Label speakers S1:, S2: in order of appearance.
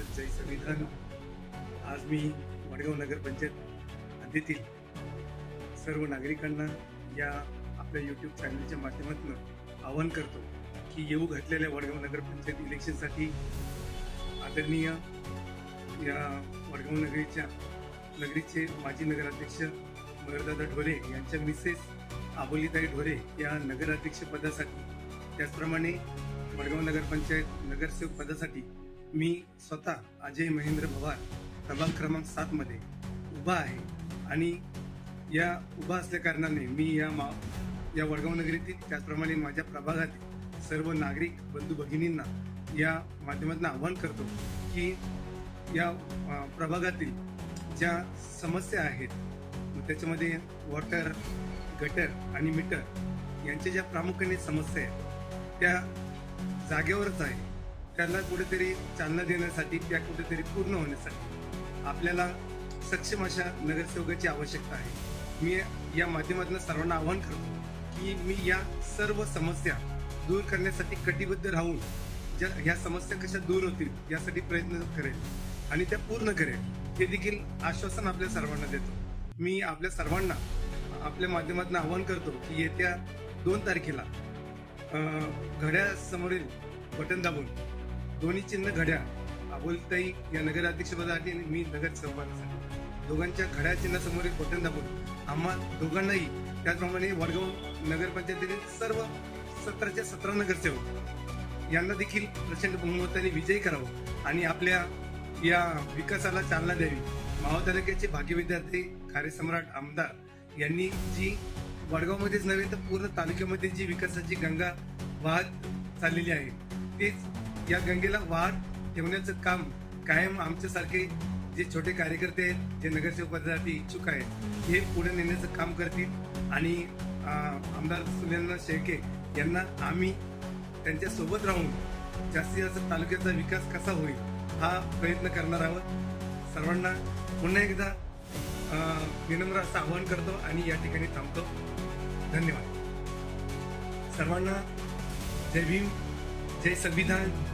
S1: भारत जय संविधान आज मी वडगाव नगरपंचायत हद्दीतील सर्व नागरिकांना या आपल्या यूट्यूब चॅनलच्या माध्यमातून आवाहन करतो की येऊ घातलेल्या वडगाव नगरपंचायत इलेक्शनसाठी आदरणीय या वडगाव नगरीच्या नगरीचे माजी नगराध्यक्ष मगरदादा ढोरे यांच्या मिसेस आबोलीताई ढोरे या नगराध्यक्ष पदासाठी त्याचप्रमाणे वडगाव नगरपंचायत नगरसेवक पदासाठी मी स्वतः अजय महेंद्र पवार प्रभाग क्रमांक सात मध्ये उभा आहे. आणि या उभा असल्या कारणाने मी या मा या वडगाव नगरीतील त्याचप्रमाणे माझ्या प्रभागातील सर्व नागरिक बंधू भगिनींना या माध्यमातून आवाहन करतो की या प्रभागातील ज्या समस्या आहेत त्याच्यामध्ये वॉटर गटर आणि मीटर यांच्या ज्या प्रामुख्याने समस्या आहेत त्या जागेवरच आहे. त्यांना कुठेतरी चालना देण्यासाठी त्या कुठेतरी पूर्ण होण्यासाठी आपल्याला सक्षम अशा नगरसेवकाची आवश्यकता आहे. मी या माध्यमातून सर्वांना आवाहन करतो की मी या सर्व समस्या दूर करण्यासाठी कटिबद्ध राहून ज्या ह्या समस्या कशा दूर होतील यासाठी प्रयत्न करेल आणि त्या पूर्ण करेल हे देखील आश्वासन आपल्या सर्वांना देतो. मी आपल्या सर्वांना आपल्या माध्यमातून आवाहन करतो की येत्या दोन तारखेला घड्यासमोरील बटन दाबून दोन्ही चिन्ह घड्या. अबोलताई या नगराध्यक्षपदासाठी आणि मी नगर नगरसेवकासाठी दोघांच्या घड्या चिन्हासमोरील बटन दाबून आम्हा दोघांनाही त्याचप्रमाणे वडगाव नगरपंचायतीतील सर्व सतराच्या सतरा नगरसेवक यांना देखील प्रचंड बहुमताने विजयी करावं आणि आपल्या या विकासाला चालना द्यावी. मावळ तालुक्याचे भाग्य विद्यार्थी कार्यसम्राट आमदार यांनी जी वडगावमध्येच नव्हे तर पूर्ण तालुक्यामध्ये जी विकासाची गंगा वाहत चाललेली आहे तेच या गंगेला वाढ ठेवण्याचं काम कायम आमच्यासारखे जे छोटे कार्यकर्ते आहेत जे नगरसेवक पदासाठी इच्छुक आहेत हे पुढे नेण्याचं काम करतील. आणि आमदार सुलेंद्र शेळके यांना आम्ही त्यांच्यासोबत राहून जास्तीत जास्त तालुक्याचा विकास कसा होईल हा प्रयत्न करणार आहोत. सर्वांना पुन्हा एकदा विनम्र असं आवाहन करतो आणि या ठिकाणी थांबतो. धन्यवाद. सर्वांना जय भीम जय संविधान